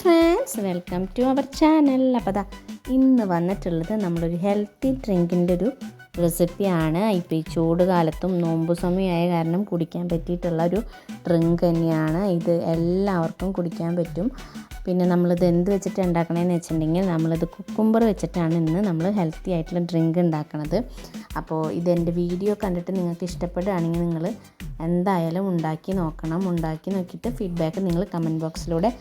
Friends welcome to our channel അപ്പോൾ അതാ ഇന്ന് വന്നിട്ടുള്ളത് നമ്മളൊരു ഹെൽത്തി ഡ്രിങ്കിന്റെ ഒരു റെസിപ്പിയാണ് ഇപ്പോൾ ഈ ചൂട് കാലത്തും നോമ്പ് സമയമായ കാരണം കുടിക്കാൻ പറ്റിയിട്ടുള്ള ഒരു ഡ്രിങ്ക് തന്നെയാണ്. ഇത് എല്ലാവർക്കും കുടിക്കാൻ പറ്റും. പിന്നെ നമ്മളിത് എന്ത് വെച്ചിട്ട് ഉണ്ടാക്കണമെന്ന് വെച്ചിട്ടുണ്ടെങ്കിൽ നമ്മളിത് കുക്കുംബർ വെച്ചിട്ടാണ് ഇന്ന് നമ്മൾ ഹെൽത്തി ആയിട്ടുള്ള ഡ്രിങ്ക് ഉണ്ടാക്കണത്. അപ്പോൾ ഇതെന്റെ വീഡിയോ കണ്ടിട്ട് നിങ്ങൾക്ക് ഇഷ്ടപ്പെടുകയാണെങ്കിൽ നിങ്ങൾ എന്തായാലും ഉണ്ടാക്കി നോക്കണം. ഉണ്ടാക്കി നോക്കിയിട്ട് ഫീഡ്ബാക്ക് നിങ്ങൾ കമന്റ് ബോക്സിലൂടെ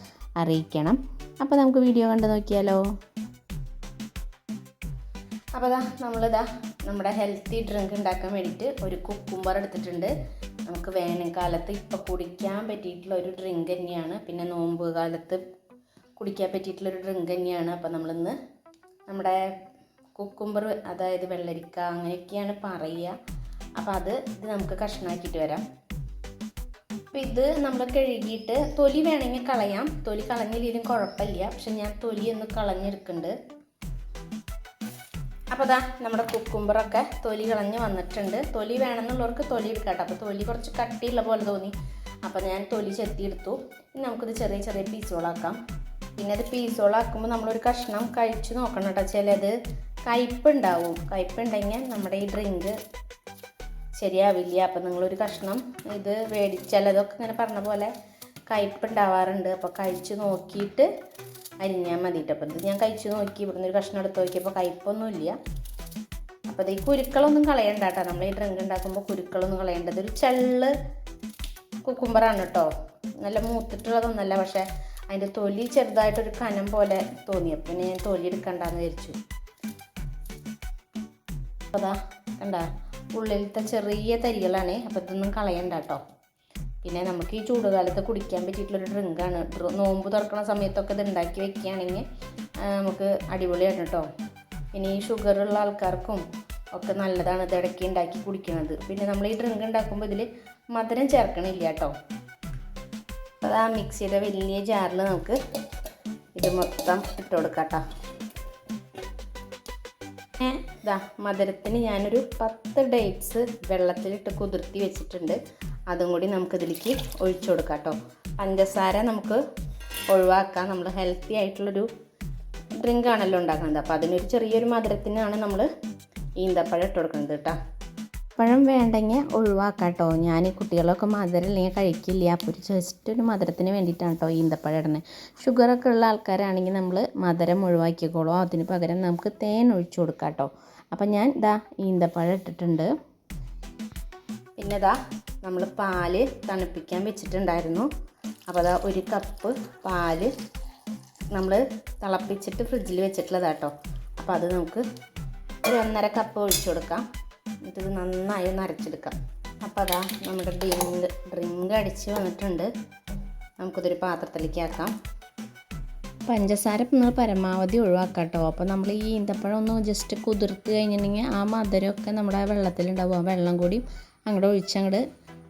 അറിയിക്കണം. അപ്പോൾ നമുക്ക് വീഡിയോ കണ്ട് നോക്കിയാലോ? അപ്പോൾ ഇതാ നമ്മളിതാ നമ്മുടെ ഹെൽത്തി ഡ്രിങ്ക് ഉണ്ടാക്കാൻ വേണ്ടിയിട്ട് ഒരു കുക്കുംബർ എടുത്തിട്ടുണ്ട്. നമുക്ക് വേനൽക്കാലത്ത് ഇപ്പോൾ കുടിക്കാൻ പറ്റിയിട്ടുള്ള ഒരു ഡ്രിങ്ക് തന്നെയാണ്. പിന്നെ നോമ്പ് കാലത്ത് കുടിക്കാൻ പറ്റിയിട്ടുള്ള ഒരു ഡ്രിങ്ക് തന്നെയാണ്. അപ്പോൾ നമ്മളിന്ന് നമ്മുടെ കുക്കുംബർ അതായത് വെള്ളരിക്ക അങ്ങനെയൊക്കെയാണ് പറയുക. അപ്പോൾ അത് ഇത് നമുക്ക് കഷ്ണാക്കിയിട്ട് വരാം. അപ്പോൾ ഇത് നമ്മൾ കഴുകിയിട്ട് തൊലി വേണമെങ്കിൽ കളയാം. തൊലി കളഞ്ഞില്ലെങ്കിലും കുഴപ്പമില്ല. പക്ഷെ ഞാൻ തൊലി ഒന്ന് കളഞ്ഞെടുക്കുന്നുണ്ട് അപ്പോൾ അതാ നമ്മുടെ കുക്കുംബറൊക്കെ തൊലി കളഞ്ഞ് വന്നിട്ടുണ്ട്. തൊലി വേണമെന്നുള്ളവർക്ക് തൊലി എടുക്കട്ടെ കേട്ടോ. അപ്പോൾ തൊലി കുറച്ച് കട്ടിയുള്ള പോലെ തോന്നി. അപ്പോൾ ഞാൻ തൊലി ചെത്തിയെടുത്തു. ഇനി നമുക്കിത് ചെറിയ ചെറിയ പീസുകളാക്കാം. പിന്നെ അത് പീസുകളാക്കുമ്പോൾ നമ്മളൊരു കഷ്ണം കഴിച്ച് നോക്കണം കേട്ടോ. ചിലത് കയ്പുണ്ടാവും കയ്പുണ്ടെങ്കിൽ നമ്മുടെ ഈ ഡ്രിങ്ക് ശരിയാവില്ല. അപ്പം നിങ്ങളൊരു കഷ്ണം ഇത് മേടിച്ചാൽ അതൊക്കെ ഇങ്ങനെ പറഞ്ഞ പോലെ കയ്പുണ്ടാവാറുണ്ട് അപ്പോൾ കഴിച്ച് നോക്കിയിട്ട് അരിഞ്ഞാൽ മതിയിട്ട് അപ്പോൾ ഇത് ഞാൻ കഴിച്ച് നോക്കി. ഇവിടുന്ന് ഒരു കഷ്ണം എടുത്ത് നോക്കിയപ്പോൾ കയ്പൊന്നുമില്ല അപ്പോൾ അത് ഈ കുരുക്കളൊന്നും കളയണ്ട കേട്ടോ നമ്മൾ ഈ ഡ്രിങ്ക് ഉണ്ടാക്കുമ്പോൾ കുരുക്കളൊന്നും കളയേണ്ടത് ഒരു ചെള്ള് കുക്കുംബറാണ് കേട്ടോ നല്ല മൂത്തിട്ടുള്ളതൊന്നല്ല. പക്ഷേ അതിന്റെ തൊലി ചെറുതായിട്ടൊരു കനം പോലെ തോന്നി. അപ്പം പിന്നെ ഞാൻ തൊലി എടുക്കണ്ടെന്ന് വിചാരിച്ചു. അതാ കണ്ട ഉള്ളിലത്തെ ചെറിയ തരികളാണ്. അപ്പോൾ ഇതൊന്നും കളയണ്ട കേട്ടോ പിന്നെ നമുക്ക് ഈ ചൂടുകാലത്ത് കുടിക്കാൻ പറ്റിയിട്ടുള്ളൊരു ഡ്രിങ്കാണ്. നോമ്പ് തുറക്കുന്ന സമയത്തൊക്കെ ഇത് ഉണ്ടാക്കി വെക്കുകയാണെങ്കിൽ നമുക്ക് അടിപൊളിയാണ് കേട്ടോ പിന്നെ ഈ ഷുഗറുള്ള ആൾക്കാർക്കും ഒക്കെ നല്ലതാണ് ഇത് ഇടയ്ക്ക് ഉണ്ടാക്കി കുടിക്കുന്നത് പിന്നെ നമ്മൾ ഈ ഡ്രിങ്ക് ഉണ്ടാക്കുമ്പോൾ ഇതിൽ മധുരം ചേർക്കണില്ല കേട്ടോ അപ്പോൾ ആ മിക്സ് ചെയ്ത വലിയ ജാറിൽ നമുക്ക് ഇത് മൊത്തം ഇട്ട് കൊടുക്കാം കേട്ടോ ഇതാ മധുരത്തിന് ഞാനൊരു പത്ത് ഡേറ്റ്സ് വെള്ളത്തിലിട്ട് കുതിർത്തി വെച്ചിട്ടുണ്ട്. അതും കൂടി നമുക്കിതിലേക്ക് ഒഴിച്ചു കൊടുക്കാം കേട്ടോ പഞ്ചസാര നമുക്ക് ഒഴിവാക്കാം. നമ്മൾ ഹെൽത്തി ആയിട്ടുള്ളൊരു ഡ്രിങ്ക് ആണല്ലോ ഉണ്ടാക്കുന്നത്. അപ്പോൾ അതിനൊരു ചെറിയൊരു മധുരത്തിനാണ് നമ്മൾ ഈന്തപ്പഴം ഇട്ട് കൊടുക്കുന്നത് കേട്ടോ. പഴം വേണ്ടെങ്കിൽ ഒഴിവാക്കാം കേട്ടോ ഞാൻ കുട്ടികളൊക്കെ മധുരം ഇല്ലെങ്കിൽ കഴിക്കില്ല. അപ്പോൾ ഒരു ജസ്റ്റ് ഒരു മധുരത്തിന് വേണ്ടിയിട്ടാണ് കേട്ടോ ഈന്തപ്പഴം ഇടുന്നത് ഷുഗറൊക്കെ ഉള്ള ആൾക്കാരാണെങ്കിൽ നമ്മൾ മധുരം ഒഴിവാക്കിക്കോളൂ. അതിന് പകരം നമുക്ക് തേൻ ഒഴിച്ചു കൊടുക്കാം കേട്ടോ അപ്പം ഞാൻ ഇതാ ഈന്തപ്പഴം ഇട്ടിട്ടുണ്ട്. പിന്നെ ഇതാ നമ്മൾ പാൽ തണുപ്പിക്കാൻ വെച്ചിട്ടുണ്ടായിരുന്നു. അപ്പോൾ അതാ ഒരു കപ്പ് പാൽ നമ്മൾ തിളപ്പിച്ചിട്ട് ഫ്രിഡ്ജിൽ വെച്ചിട്ടുള്ളതാണ് കേട്ടോ അപ്പോൾ അത് നമുക്ക് ഒരു ഒന്നര കപ്പ് ഒഴിച്ചു കൊടുക്കാം. എന്നിട്ട് ഇത് നന്നായി ഒന്ന് അരച്ചെടുക്കാം. അപ്പോൾ അതാ നമ്മുടെ ഡ്രിങ്ക് ഡ്രിങ്ക് അടിച്ച് വന്നിട്ടുണ്ട്. നമുക്കിതൊരു പാത്രത്തിലേക്ക് ആക്കാം. പഞ്ചസാര നിങ്ങൾ പരമാവധി ഒഴിവാക്കാം കേട്ടോ. അപ്പോൾ നമ്മൾ ഈ ഈന്തപ്പഴം ഒന്ന് ജസ്റ്റ് കുതിർത്ത് കഴിഞ്ഞിട്ടുണ്ടെങ്കിൽ ആ മധുരമൊക്കെ നമ്മുടെ വെള്ളത്തിലുണ്ടാവും. ആ വെള്ളം കൂടി അങ്ങോട്ട് ഒഴിച്ചങ്ങോട്ട്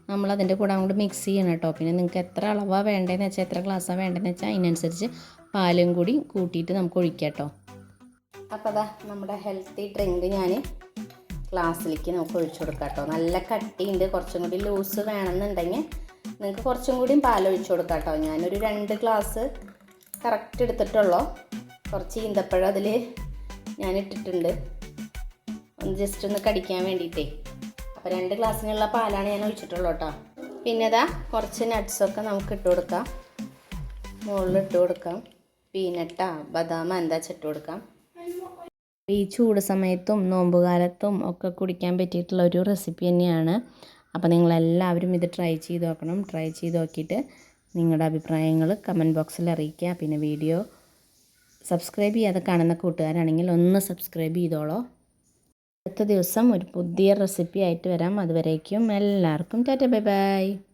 നമ്മൾ അതിന്റെ കൂടെ അങ്ങോട്ട് മിക്സ് ചെയ്യണം കേട്ടോ. പിന്നെ നിങ്ങൾക്ക് എത്ര അളവാണ് വേണ്ടതെന്ന് വെച്ചാൽ എത്ര ഗ്ലാസ്സാണ് വേണ്ടതെന്ന് വെച്ചാൽ അതിനനുസരിച്ച് പാലും കൂടി കൂട്ടിയിട്ട് നമുക്ക് ഒഴിക്കാം കേട്ടോ. അപ്പോൾ അതാ നമ്മുടെ ഹെൽത്തി ഡ്രിങ്ക് ഞാൻ ഗ്ലാസ്സിലേക്ക് നമുക്ക് ഒഴിച്ചു കൊടുക്കാം കേട്ടോ. നല്ല കട്ടിയുണ്ട്. കുറച്ചും കൂടി ലൂസ് വേണമെന്നുണ്ടെങ്കിൽ നിങ്ങൾക്ക് കുറച്ചും കൂടി പാൽ ഒഴിച്ചു കൊടുക്കാം കേട്ടോ. ഞാനൊരു രണ്ട് ഗ്ലാസ് കറക്റ്റ് എടുത്തിട്ടുള്ളൂ. കുറച്ച് ഈന്തപ്പഴം അതിൽ ഞാൻ ഇട്ടിട്ടുണ്ട്. ഒന്ന് ജസ്റ്റ് ഒന്ന് കടിക്കാൻ വേണ്ടിയിട്ടേ. അപ്പോൾ രണ്ട് ഗ്ലാസ്സിനുള്ള പാലാണ് ഞാൻ ഒഴിച്ചിട്ടുള്ളൂ കേട്ടോ. പിന്നെ ഇതാ കുറച്ച് നട്ട്സൊക്കെ നമുക്ക് ഇട്ട് കൊടുക്കാം. മുകളിൽ ഇട്ട് കൊടുക്കാം. പീനട്ടാ ബദാം എന്താ വെച്ചിട്ട് കൊടുക്കാം. ഈ ചൂട് സമയത്തും നോമ്പുകാലത്തും ഒക്കെ കുടിക്കാൻ പറ്റിയിട്ടുള്ള ഒരു റെസിപ്പി തന്നെയാണ്. അപ്പോൾ നിങ്ങളെല്ലാവരും ഇത് ട്രൈ ചെയ്ത് നോക്കണം. ട്രൈ ചെയ്ത് നോക്കിയിട്ട് നിങ്ങളുടെ അഭിപ്രായങ്ങൾ കമന്റ് ബോക്സിൽ അറിയിക്കുക. പിന്നെ വീഡിയോ സബ്സ്ക്രൈബ് ചെയ്യാതെ കാണുന്ന കൂട്ടുകാരാണെങ്കിൽ ഒന്ന് സബ്സ്ക്രൈബ് ചെയ്തോളോ. അടുത്ത ദിവസം ഒരു പുതിയ റെസിപ്പി ആയിട്ട് വരാം. അതുവരേക്കും എല്ലാവർക്കും ടാറ്റ ബൈ ബൈ.